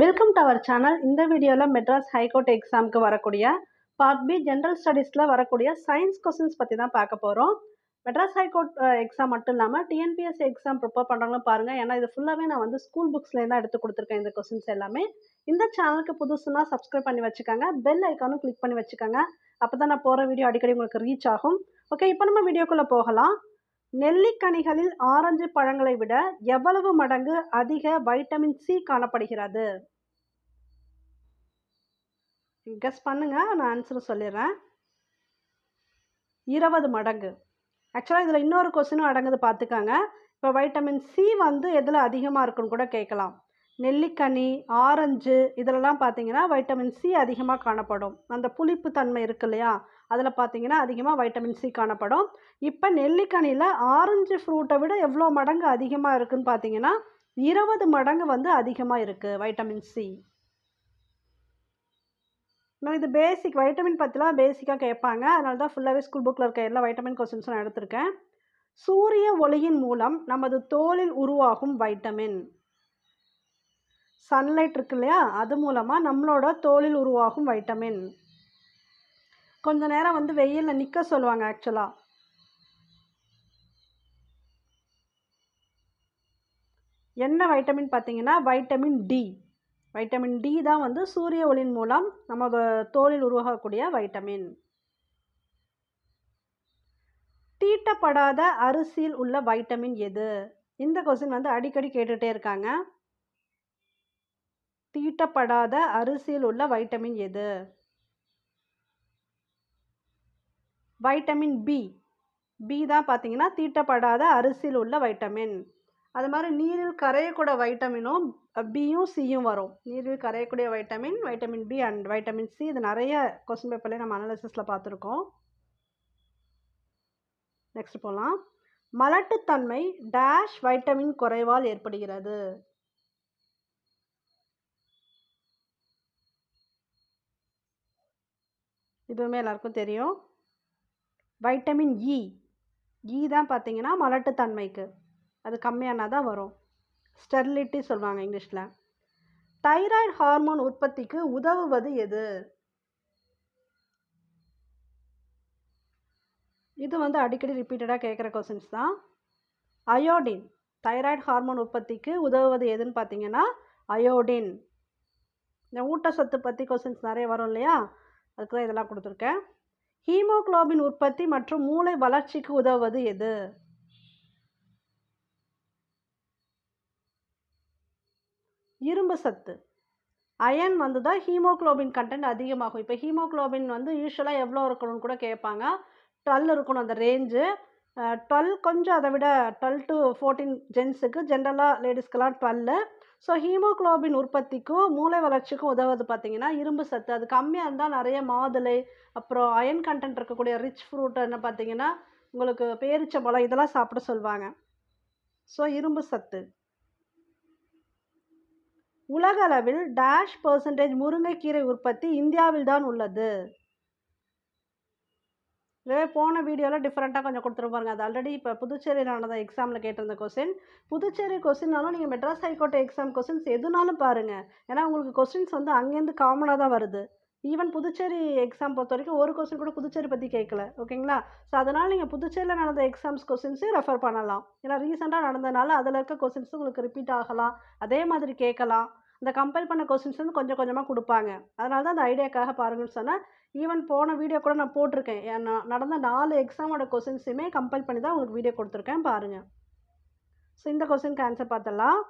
Welcome to our channel இந்த வீடியோவில் Madras high court எக்ஸாமுக்கு வரக்கூடிய பார்ட் பி ஜென்ரல் ஸ்டடீஸில் வரக்கூடிய சயின்ஸ் கொஸ்டின்ஸ் பற்றி தான் பார்க்க போகிறோம் மெட்ராஸ் ஹைகோர்ட் எக்ஸாம் மட்டும் இல்லாமல் டிஎன்பிஎஸ்சி எக்ஸாம் ப்ரிப்பேர் பண்ணுறாங்களும் பாருங்கள் ஏன்னா இது ஃபுல்லாகவே நான் வந்து ஸ்கூல் புக்ஸ்லேருந்து தான் எடுத்து கொடுத்துருக்கேன் இந்த கொஸ்டின்ஸ் எல்லாமே. இந்த சேனலுக்கு புதுசுனா சப்ஸ்கிரைப் பண்ணி வச்சுக்கோங்க. பெல் ஐக்கானும் கிளிக் பண்ணி வச்சுக்கோங்க. அப்போ தான் நான் போகிற வீடியோ அடிக்கடி உங்களுக்கு ரீச் ஆகும். ஓகே இப்போ நம்ம வீடியோக்குள்ளே போகலாம். நெல்லிக்கனிகளில் ஆரஞ்சு பழங்களை விட எவ்வளவு மடங்கு அதிக வைட்டமின் சி காணப்படுகிறது? கெஸ் பண்ணுங்க நான் ஆன்சர் சொல்லிடுறேன். இருபது மடங்கு. ஆக்சுவலாக இதில் இன்னொரு கொஸ்டினும் அடங்குது பார்த்துக்காங்க. இப்போ வைட்டமின் சி வந்து எதில் அதிகமாக இருக்குன்னு கூட கேட்கலாம். நெல்லிக்கனி ஆரஞ்சு இதிலலாம் பார்த்தீங்கன்னா வைட்டமின் சி அதிகமாக காணப்படும். அந்த புளிப்பு தன்மை இருக்கு இல்லையா? அதில் பார்த்தீங்கன்னா அதிகமாக வைட்டமின் சி காணப்படும். இப்போ நெல்லிக்கனியில் ஆரஞ்சு ஃப்ரூட்டை விட எவ்வளோ மடங்கு அதிகமாக இருக்குன்னு பார்த்தீங்கன்னா இருபது மடங்கு வந்து அதிகமாக இருக்குது வைட்டமின் சி நான் இது பேசிக் வைட்டமின் பற்றிலாம் பேசிக்காக கேட்பாங்க அதனால தான் ஃபுல்லாகவே ஸ்கூல் புக்கில் இருக்க எல்லா வைட்டமின் கொஸ்டின்ஸும் நான் எடுத்திருக்கேன். சூரிய ஒளியின் மூலம் நமது தோலில் உருவாகும் வைட்டமின் சன்லைட் இருக்கு இல்லையா? அது மூலமாக நம்மளோட தோலில் உருவாகும் வைட்டமின் கொஞ்ச நேரம் வந்து வெயிலில் நிற்க சொல்லுவாங்க ஆக்சுவலாக என்ன வைட்டமின் பார்த்தீங்கன்னா? வைட்டமின் டி வைட்டமின் டி தான் வந்து சூரிய ஒளியின் மூலம் நம்ம தோலில் உருவாகக்கூடிய வைட்டமின் தீட்டப்படாத அரிசியில் உள்ள வைட்டமின் எது? இந்த கொஸ்டின் வந்து அடிக்கடி கேட்டுகிட்டே இருக்காங்க. தீட்டப்படாத அரிசியில் உள்ள வைட்டமின் எது? Vitamin B. பி தான் பார்த்தீங்கன்னா தீட்டப்படாத அரிசியில் உள்ள வைட்டமின். அது மாதிரி நீரில் கரையக்கூடிய வைட்டமினும் பியும் சியும் வரும். நீரில் கரையக்கூடிய vitamin vitamin B and vitamin C இது நிறைய கொஸ்டின் பேப்பர்லேயே நம்ம அனாலிசிஸில் பார்த்துருக்கோம். நெக்ஸ்ட் போகலாம் மலட்டுத்தன்மை டேஷ் வைட்டமின் குறைவால் ஏற்படுகிறது. இதுவுமே எல்லாருக்கும் தெரியும். வைட்டமின் இ இ தான் பார்த்தீங்கன்னா மலட்டுத்தன்மைக்கு. அது கம்மியானா தான் வரும். ஸ்டெர்லிட்டி சொல்லுவாங்க இங்கிலீஷில். தைராய்டு ஹார்மோன் உற்பத்திக்கு உதவுவது எது? இது வந்து அடிக்கடி ரிப்பீட்டடாக கேட்குற கொஸ்டின்ஸ் தான். அயோடின் தைராய்டு ஹார்மோன் உற்பத்திக்கு உதவுவது எதுன்னு பார்த்தீங்கன்னா அயோடின் இந்த ஊட்டச்சத்து பற்றி கொஸ்டின்ஸ் நிறைய வரும் இல்லையா? அதுக்கு தான் இதெல்லாம் கொடுத்துருக்கேன். ஹீமோக்ளோபின் உற்பத்தி மற்றும் மூளை வளர்ச்சிக்கு உதவுவது எது? இரும்பு சத்து. அயன் வந்து தான் ஹீமோக்ளோபின் கண்டென்ட் அதிகமாகும். இப்போ ஹீமோக்ளோபின் வந்து யூஸ்வலாக எவ்வளோ இருக்கணும்னு கூட கேட்பாங்க. டுவெல் இருக்கணும் அந்த ரேஞ்சு டுவெல் கொஞ்சம் அதை விட டுவெல் டு ஃபோர்டீன் ஜென்ஸுக்கு ஜென்ரலாக லேடிஸ்க்கெலாம் டுவெல்லு ஸோ ஹீமோக்ளோபின் உற்பத்திக்கும் மூளை வளர்ச்சிக்கும் உதவுது பார்த்தீங்கன்னா இரும்பு சத்து. அது கம்மியாக இருந்தால் நிறைய மாதுளை அப்புறம் அயன் கண்டென்ட் இருக்கக்கூடிய ரிச் ஃப்ரூட் என்ன பார்த்தீங்கன்னா உங்களுக்கு பேரிச்சம்பழம் இதெல்லாம் சாப்பிட சொல்லுவாங்க. ஸோ இரும்பு சத்து. உலகளவில் டேஷ் பர்சன்டேஜ் முருங்கைக்கீரை உற்பத்தி இந்தியாவில் தான் உள்ளது. இதுவே போன வீடியோவில் டிஃப்ரெண்ட்டாக கொஞ்சம் கொடுத்துருப்பாருங்க அது ஆல்ரெடி இப்போ புதுச்சேரியில் நடந்த எக்ஸாமில் கேட்டிருந்த கொஸ்டின் புதுச்சேரி கொஸ்டின்னாலும் நீங்கள் மெட்ராஸ் ஹைகோர்ட் எக்ஸாம் கொஸ்டின்ஸ் எதுனாலும் பாருங்கள் ஏன்னா உங்களுக்கு கொஸ்டின்ஸ் வந்து அங்கேருந்து காமனாக தான் வருது. ஈவன் புதுச்சேரி எக்ஸாம் பொறுத்த வரைக்கும் ஒரு கொஸ்டின் கூட புதுச்சேரி பற்றி கேட்கல. ஓகேங்களா ஸோ அதனால் நீங்கள் புதுச்சேரியில் நடந்த எக்ஸாம்ஸ் கொஸ்டின்ஸையும் ரெஃபர் பண்ணலாம். ஏன்னா ரீசெண்டாக நடந்தனால அதில் இருக்க கொஸ்டின்ஸ் உங்களுக்கு ரிப்பீட் ஆகலாம். அதே மாதிரி கேட்கலாம். இந்த கம்பைல் பண்ண கொஸ்டின்ஸ் வந்து கொஞ்சம் கொஞ்சமாக கொடுப்பாங்க. அதனால தான் அந்த ஐடியாக்காக பாருங்கன்னு சொன்னேன். ஈவன் போன வீடியோ கூட நான் போட்டிருக்கேன். நடந்த நாலு எக்ஸாமோட கொஸ்டின்ஸுமே கம்பைல் பண்ணி தான் உங்களுக்கு வீடியோ கொடுத்துருக்கேன் பாருங்கள் ஸோ இந்த கொஸ்டினுக்கு ஆன்சர் பார்த்தலாம்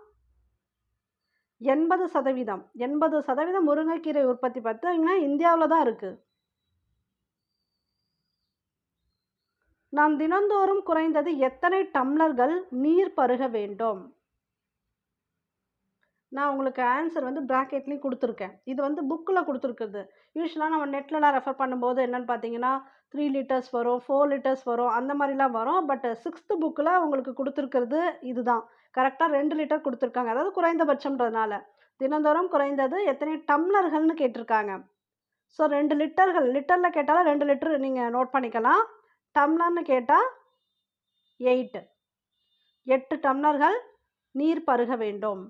எண்பது சதவீதம். எண்பது சதவீதம் முருங்கைக்கீரை உற்பத்தி பார்த்தீங்கன்னா இந்தியாவில் தான் இருக்குது நாம் தினந்தோறும் குறைந்தது எத்தனை டம்ளர்கள் நீர் பருக வேண்டும்? நான் உங்களுக்கு ஆன்சர் வந்து ப்ராக்கெட்லேயும் கொடுத்துருக்கேன். இது வந்து புக்கில் கொடுத்துருக்குது. யூஸ்வலாக நம்ம நெட்லலாம் ரெஃபர் பண்ணும்போது என்னென்னு பார்த்தீங்கன்னா த்ரீ லிட்டர்ஸ் வரும் ஃபோர் லிட்டர்ஸ் வரும் அந்த மாதிரிலாம் வரும். பட் சிக்ஸ்த்து புக்கில் உங்களுக்கு கொடுத்துருக்கிறது இதுதான். கரெக்டாக ரெண்டு லிட்டர் கொடுத்துருக்காங்க. அதாவது குறைந்தபட்சம்ன்றதுனால. தினந்தோறும் குறைந்தது எத்தனை டம்ளர்கள்னு கேட்டிருக்காங்க. ஸோ ரெண்டு லிட்டர்கள் லிட்டரில் கேட்டாலும் ரெண்டு லிட்டர் நீங்கள் நோட் பண்ணிக்கலாம். டம்ளர்னு கேட்டால் எயிட்டு எட்டு டம்ளர்கள் நீர் பருக வேண்டும்.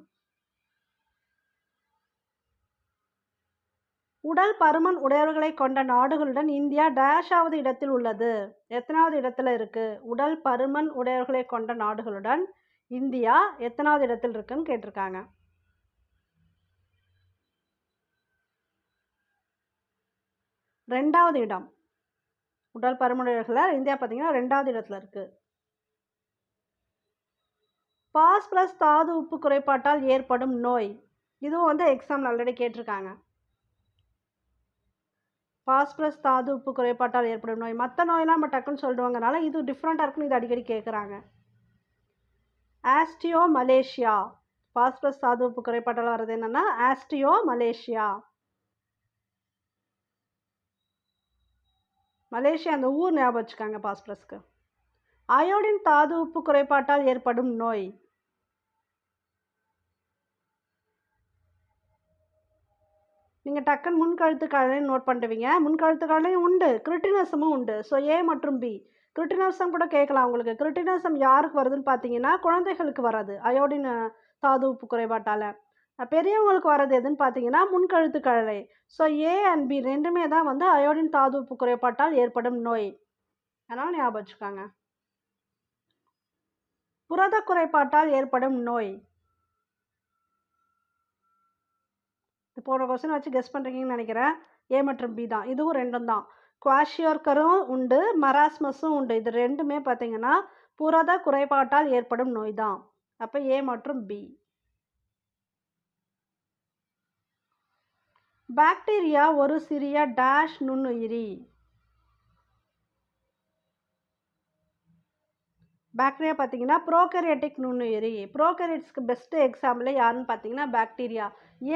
உடல் பருமன் உடையவர்களை கொண்ட நாடுகளுடன் இந்தியா டேஷாவது இடத்தில் உள்ளது. எத்தனாவது இடத்துல இருக்குது உடல் பருமன் உடையவர்களை கொண்ட நாடுகளுடன் இந்தியா எத்தனாவது இடத்தில் இருக்குன்னு கேட்டிருக்காங்க. ரெண்டாவது இடம். உடல் பருமனுடையவர்களில் இந்தியா பார்த்தீங்கன்னா ரெண்டாவது இடத்துல இருக்குது பாஸ் ப்ளஸ் தாது உப்பு குறைபாட்டால் ஏற்படும் நோய். இதுவும் வந்து எக்ஸாம் ஆல்ரெடி கேட்டிருக்காங்க. பாஸ்பரஸ் தாது உப்பு குறைபாட்டால் ஏற்படும் நோய். மற்ற நோயெல்லாம் நம்ம டக்குன்னு சொல்லிடுவாங்கனால இது டிஃப்ரெண்ட்டாக இருக்குன்னு இது அடிக்கடி கேட்குறாங்க ஆஸ்டியோ மலேசியா பாஸ்பரஸ் தாது உப்பு குறைபாட்டால் வர்றது என்னென்னா ஆஸ்டியோ மலேசியா மலேசியா அந்த ஊர் ஞாபகம் வச்சுக்காங்க பாஸ்பரஸ்க்கு. அயோடின் தாது உப்பு குறைபாட்டால் ஏற்படும் நோய். நீங்கள் டக்குன்னு முன்கழுத்து காலையும் நோட் பண்ணுவீங்க முன்கழுத்து காலையும் உண்டு. கிரிட்டினசமும் உண்டு. ஸோ ஏ மற்றும் பி கிரிட்டினசம் கூட கேட்கலாம் உங்களுக்கு. கிரிட்டினசம் யாருக்கு வருதுன்னு பார்த்தீங்கன்னா குழந்தைகளுக்கு வராது. அயோடின் தாது உப்பு குறைபாட்டால். பெரியவங்களுக்கு வர்றது எதுன்னு பார்த்தீங்கன்னா முன்கழுத்து கழலை ஸோ ஏ அண்ட் பி ரெண்டுமே தான் வந்து அயோடின் தாது உப்பு குறைபாட்டால் ஏற்படும் நோய். அதனால் ஞாபகம் வச்சுக்காங்க. புரத குறைபாட்டால் ஏற்படும் நோய். போன கொஸ்டின் வச்சு கெஸ் பண்ணுறீங்கன்னு நினைக்கிறேன். ஏ மற்றும் பி தான். இதுவும் ரெண்டும் தான். குவாஷியோர்க்கரும் உண்டு மராஸ்மஸும் உண்டு. இது ரெண்டுமே பார்த்தீங்கன்னா புரத குறைபாட்டால் ஏற்படும் நோய் தான். அப்போ ஏ மற்றும் பி பாக்டீரியா ஒரு சிறிய டேஷ் நுண்ணுயிரி. பாக்டீரியா பார்த்தீங்கன்னா ப்ரோகரியட்டிக் நுண்ணுயிரி. ப்ரோகரேட்ஸ்க்கு பெஸ்ட்டு எக்ஸாம்பிள் யாருன்னு பார்த்தீங்கன்னா பாக்டீரியா.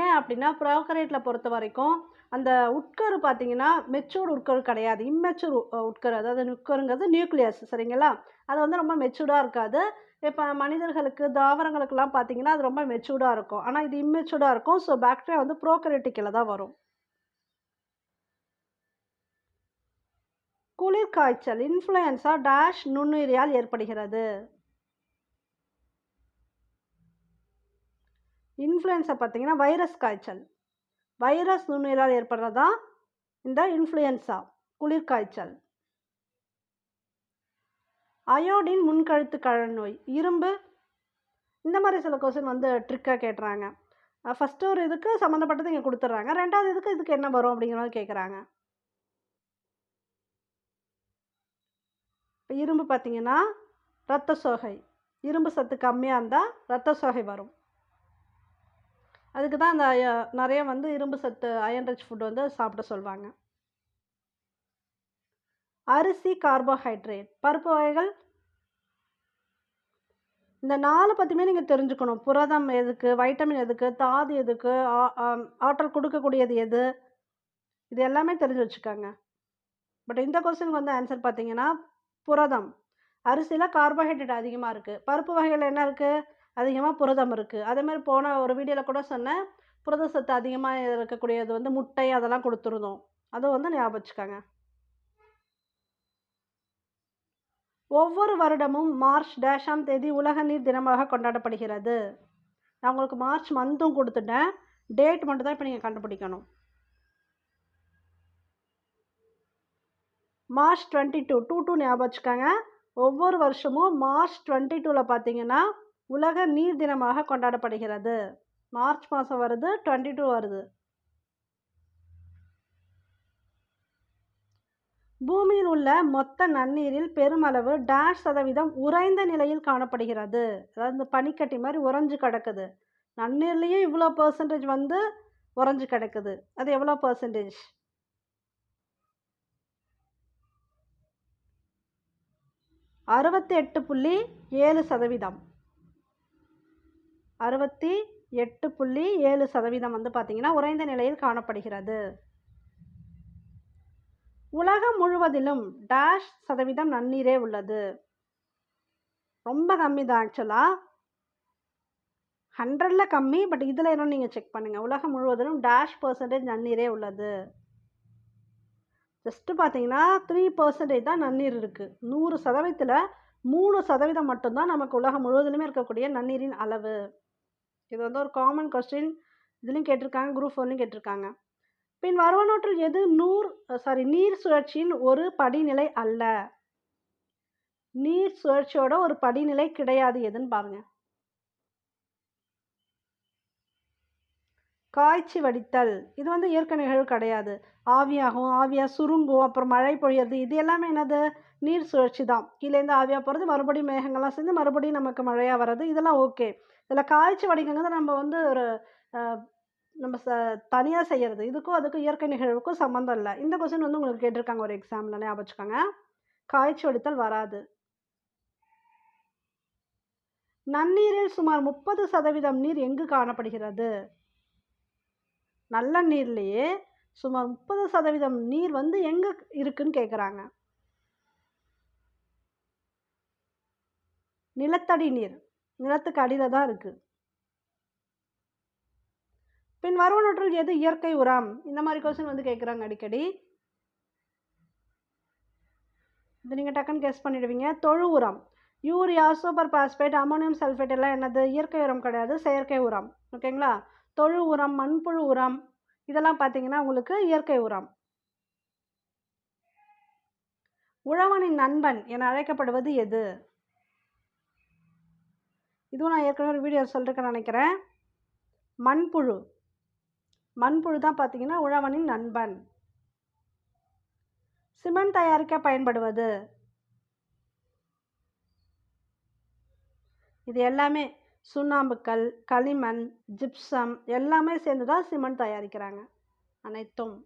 ஏன் அப்படின்னா ப்ரோகரேட்டில் பொறுத்த வரைக்கும் அந்த உட்கரு பார்த்தீங்கன்னா மெச்சூர்டு உட்கரு கிடையாது. இம்மெச்சூர் உட்கரு அதாவது உட்கருங்கிறது நியூக்ளியஸ் சரிங்களா? அது வந்து ரொம்ப மெச்சூர்டாக இருக்காது. இப்போ மனிதர்களுக்கு தாவரங்களுக்கெல்லாம் பார்த்தீங்கன்னா அது ரொம்ப மெச்சூர்டாக இருக்கும். ஆனால் இது இம்மெச்சூர்டாக இருக்கும். ஸோ பாக்டீரியா வந்து ப்ரோகரேட்டிக்கில் தான் வரும். குளிர் காய்ச்சல் இன்ஃப்ளூயன்ஸா டேஷ் நுண்ணுயிரியால் ஏற்படுகிறது. இன்ஃப்ளூயன்ஸை பார்த்தீங்கன்னா வைரஸ் காய்ச்சல். வைரஸ் நுண்ணுயிரால் ஏற்படுறதா? இந்த இன்ஃப்ளூயன்ஸா குளிர் காய்ச்சல் அயோடின் முன்கழுத்து கழல் நோய் இரும்பு. இந்த மாதிரி சில கொஸ்டின் வந்து ட்ரிக்காக கேட்டுறாங்க ஃபஸ்ட்டு ஒரு இதுக்கு சம்மந்தப்பட்டது இங்கே கொடுத்துட்றாங்க. ரெண்டாவது இதுக்கு இதுக்கு என்ன வரும் அப்படிங்கிற மாதிரி கேட்குறாங்க. இப்போ இரும்பு பார்த்தீங்கன்னா ரத்த சோகை. இரும்பு சத்து கம்மியாக இருந்தால் ரத்த சோகை வரும். அதுக்கு தான் அந்த நிறைய வந்து இரும்பு சத்து அயன் ரிச் ஃபுட் வந்து சாப்பிட சொல்லுவாங்க அரிசி கார்போஹைட்ரேட் பருப்பு வகைகள். இந்த நாலு பற்றியுமே நீங்கள் தெரிஞ்சுக்கணும். புரதம் எதுக்கு வைட்டமின் எதுக்கு தாது எதுக்கு ஆற்றல் கொடுக்கக்கூடியது எது? இது எல்லாமே தெரிஞ்சு வச்சுக்கோங்க. பட் இந்த கொஸ்டினுக்கு வந்து ஆன்சர் பார்த்தீங்கன்னா புரதம். அரிசியில் கார்போஹைட்ரேட் அதிகமாக இருக்குது பருப்பு வகைகள் என்ன இருக்குது அதிகமாக புரதம் இருக்குது அதேமாதிரி போன ஒரு வீடியோவில் கூட சொன்னேன். புரத சத்து அதிகமாக இருக்கக்கூடியது வந்து முட்டை அதெல்லாம் கொடுத்துருந்தோம் அதை வந்து ஞாபகம் வச்சுக்கோங்க. ஒவ்வொரு வருடமும் மார்ச் டேஷாம் தேதி உலக நீர் தினமாக கொண்டாடப்படுகிறது. நான் உங்களுக்கு மார்ச் மந்த்தும் கொடுத்துட்டேன். டேட் மட்டும் தான் இப்போ நீங்கள் கண்டுபிடிக்கணும். March twenty two two two ஞாபகம் வச்சுக்கோங்க. ஒவ்வொரு வருஷமும் மார்ச் டுவெண்ட்டி டூவில் பார்த்தீங்கன்னா உலக நீர் தினமாக கொண்டாடப்படுகிறது. மார்ச் மாதம் வருது டுவெண்ட்டி டூ வருது. பூமியில் உள்ள மொத்த நன்னீரில் பெருமளவு டேஷ் சதவீதம் உறைந்த நிலையில் காணப்படுகிறது. அதாவது இந்த பனிக்கட்டி மாதிரி உறைஞ்சு கிடக்குது. நன்னீர்லேயும் இவ்வளோ பர்சன்டேஜ் வந்து உறைஞ்சு கிடக்குது. அது எவ்வளோ பர்சன்டேஜ் அறுபத்தி எட்டு புள்ளி ஏழு சதவீதம். அறுபத்தி எட்டு புள்ளி ஏழு சதவீதம் வந்து பார்த்திங்கன்னா உறைந்த நிலையில் காணப்படுகிறது. உலகம் முழுவதிலும் டேஷ் சதவீதம் நன்னீரே உள்ளது. ரொம்ப கம்மி தான் ஆக்சுவலாக ஹண்ட்ரடில் கம்மி பட் இதில் என்ன நீங்கள் செக் பண்ணுங்கள் உலகம் முழுவதிலும் டேஷ் பர்சன்டேஜ் நன்னீரே உள்ளது. ஜஸ்ட்டு பார்த்தீங்கன்னா த்ரீ பர்சன்டேஜ் தான் நன்னீர் இருக்குது நூறு சதவீதத்தில் மூணு சதவீதம் மட்டும்தான் நமக்கு உலகம் முழுவதிலுமே இருக்கக்கூடிய நன்னீரின் அளவு. இது வந்து ஒரு காமன் கொஸ்டின் இதுலேயும் கேட்டிருக்காங்க குரூப் ஃபோர்லையும் கேட்டிருக்காங்க. பின் வருவனவற்றில் எது நூர் சாரி நீர் சுழற்சியின் ஒரு படிநிலை அல்ல? நீர் சுழற்சியோட ஒரு படிநிலை கிடையாது எதுன்னு பாருங்கள் காய்ச்சி வடித்தல். இது வந்து இயற்கை நிகழ்வு கிடையாது. ஆவியாகும் ஆவியாக சுருங்கும் அப்புறம் மழை பொழியறது இது எல்லாமே என்னது? நீர் சுழற்சி தான். கீழேருந்து ஆவியாக போகிறது மறுபடியும் மேகங்கள்லாம் சேர்ந்து மறுபடியும் நமக்கு மழையாக வர்றது இதெல்லாம் ஓகே. இதில் காய்ச்சி வடிக்கிறது நம்ம வந்து ஒரு நம்ம ச தனியாக செய்கிறது இதுக்கும் அதுக்கும் இயற்கை நிகழ்வுக்கும் சம்மந்தம் இல்லை. இந்த கொஸ்டின் வந்து உங்களுக்கு கேட்டிருக்காங்க ஒரு எக்ஸாமில் ஞாபகம் வச்சுக்கோங்க. காய்ச்சி வடித்தல் வராது. நன்னீரில் சுமார் முப்பது சதவீதம் நீர் எங்கு காணப்படுகிறது? நல்ல நீர்லேயே சுமார் முப்பது சதவீதம் நீர் வந்து எங்கே இருக்குன்னு கேட்குறாங்க நிலத்தடி நீர் நிலத்துக்கு அடியில் தான் இருக்குது பின் வருவனற்றில் எது இயற்கை உரம்? இந்த மாதிரி கொஸ்டின் வந்து கேட்குறாங்க அடிக்கடி. இது நீங்கள் டக்குன்னு கெஸ் பண்ணிடுவீங்க. தொழு உரம். Urea super phosphate ammonium sulphate எல்லாம் என்னது? இயற்கை உரம் கிடையாது செயற்கை உரம். ஓகேங்களா தொழு உரம் மண்புழு உரம் இதெல்லாம் பார்த்தீங்கன்னா உங்களுக்கு இயற்கை உரம். உழவனின் நண்பன் என அழைக்கப்படுவது எது? இதுவும் நான் ஏற்கனவே ஒரு வீடியோ சொல்லிருக்கேன்னு நினைக்கிறேன். மண்புழு. மண்புழு தான் பார்த்தீங்கன்னா உழவனின் நண்பன். சிமெண்ட் தயாரிக்க பயன்படுவது. இது எல்லாமே சுண்ணாம்புக்கல் களிமண் ஜிப்சம் எல்லாமே சேர்ந்து தான் சிமெண்ட் தயாரிக்கிறாங்க. அனைத்தும்.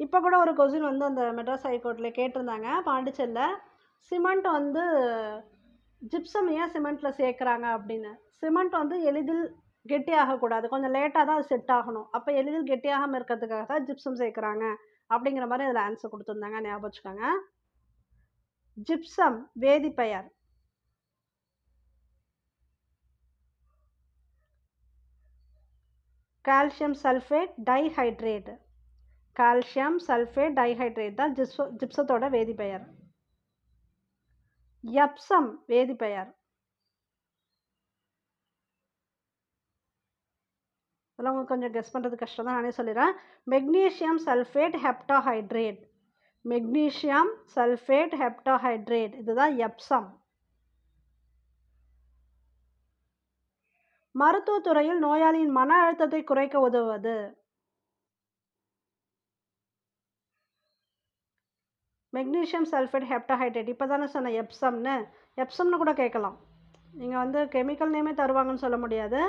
இப்போ கூட ஒரு கொஸ்டின் வந்து அந்த மெட்ராஸ் ஹைகோர்ட்டில் கேட்டிருந்தாங்க பாண்டிச்சேரியில் சிமெண்ட் வந்து ஜிப்சம் ஏன் சிமெண்ட்டில் சேர்க்குறாங்க அப்படின்னு. சிமெண்ட் வந்து எளிதில் கெட்டியாகக்கூடாது கொஞ்சம் லேட்டாக தான் அது செட் ஆகணும். அப்போ எளிதில் கெட்டியாகாமல் இருக்கிறதுக்காக தான் ஜிப்சம் சேர்க்குறாங்க அப்படிங்கிற மாதிரி அதில் ஆன்சர் கொடுத்துருந்தாங்க. ஞாபகம் வச்சுக்கோங்க. Gypsum வேதிப்பெயர். Calcium sulphate dihydrate calcium sulphate dihydrate தான் ஜிப்ச ஜிப்சத்தோட வேதிப்பெயர். எப்சம் வேதிப்பெயர். இதெல்லாம் உங்களுக்கு கொஞ்சம் கெஸ் பண்ணுறது கஷ்டம் தான். நானே சொல்லிடுறேன். Magnesium sulphate heptahydrate magnesium sulphate heptahydrate இதுதான் எப்சம் மருத்துவத்துறையில் நோயாளியின் மன அழுத்தத்தை குறைக்க உதவுவது. மெக்னீஷியம் சல்ஃபேட் ஹெப்டாஹைட்ரேட் இப்போ தானே சொன்னேன் எப்சம்னு. எப்சம்னு கூட கேட்கலாம். நீங்கள் வந்து கெமிக்கல் நேமே தருவாங்கன்னு சொல்ல முடியாது.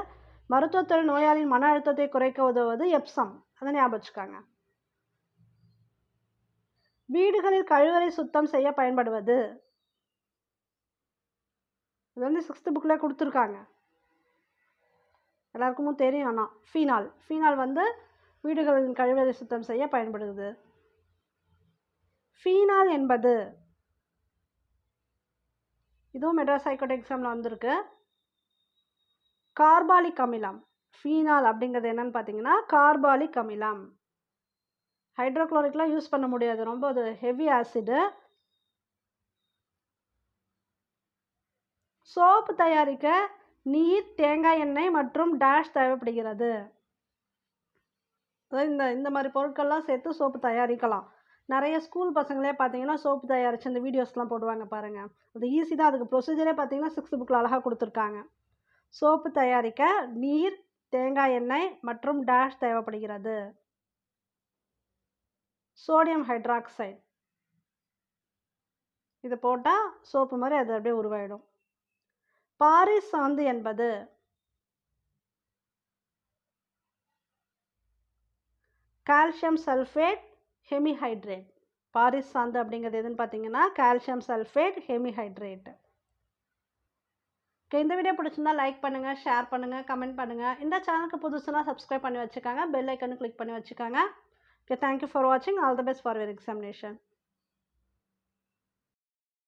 மருத்துவத்துறை நோயாளியின் மன அழுத்தத்தை குறைக்க உதவுவது எப்சம். அதை ஞாபகம் வச்சுக்காங்க. வீடுகளில் கழிவறை சுத்தம் செய்ய பயன்படுவது. இது வந்து சிக்ஸ்த்து புக்கில் கொடுத்துருக்காங்க. எல்லாருக்குமும் தெரியும் ஆனால் ஃபீனால் ஃபீனால் வந்து வீடுகளின் கழிவறை சுத்தம் செய்ய பயன்படுகிறது ஃபீனால் என்பது இதுவும் மெட்ராஸ் ஹைகோர்ட் எக்ஸாமில் வந்திருக்கு. கார்பாலிக் அமிலம். ஃபீனால் அப்படிங்கிறது என்னன்னு பார்த்தீங்கன்னா கார்பாலிக் அமிலம். ஹைட்ரோக்ளோரிக்லாம் யூஸ் பண்ண முடியாது. ரொம்ப அது ஹெவி ஆசிடு சோப்பு தயாரிக்க நீர் தேங்காய் எண்ணெய் மற்றும் டேஷ் தேவைப்படுகிறது. அதாவது இந்த இந்த மாதிரி பொருட்கள்லாம் சேர்த்து சோப்பு தயாரிக்கலாம். நிறைய ஸ்கூல் பசங்களே பார்த்தீங்கன்னா சோப்பு தயாரித்து அந்த வீடியோஸ்லாம் போடுவாங்க பாருங்கள் அது ஈஸி தான். அதுக்கு ப்ரொசீஜரே பார்த்தீங்கன்னா சிக்ஸ்த் புக்கில் அழகாக கொடுத்துருக்காங்க. சோப்பு தயாரிக்க நீர் தேங்காய் எண்ணெய் மற்றும் டேஷ் தேவைப்படுகிறது. சோடியம் ஹைட்ராக்சைடு இது போட்டால் சோப்பு மாதிரி அது அப்படியே உருவாயிடும். பாரிஸ் சாந்து என்பது கால்சியம் சல்ஃபேட் ஹெமிஹைட்ரேட். பாரிஸ் சாந்து அப்படிங்கிறது எதுன்னு பார்த்தீங்கன்னா கால்சியம் சல்ஃபேட் ஹெமிஹைட்ரேட் இந்த வீடியோ பிடிச்சிருந்தா லைக் பண்ணுங்கள் ஷேர் பண்ணுங்கள் கமெண்ட் பண்ணுங்கள் இந்த சேனலுக்கு புதுசுனா சப்ஸ்கிரைப் பண்ணி வச்சுக்காங்க. பெல் ஐக்கனு கிளிக் பண்ணி வச்சுக்காங்க. ஓகே தேங்க்யூ ஃபார் வாட்சிங் all the best for your examination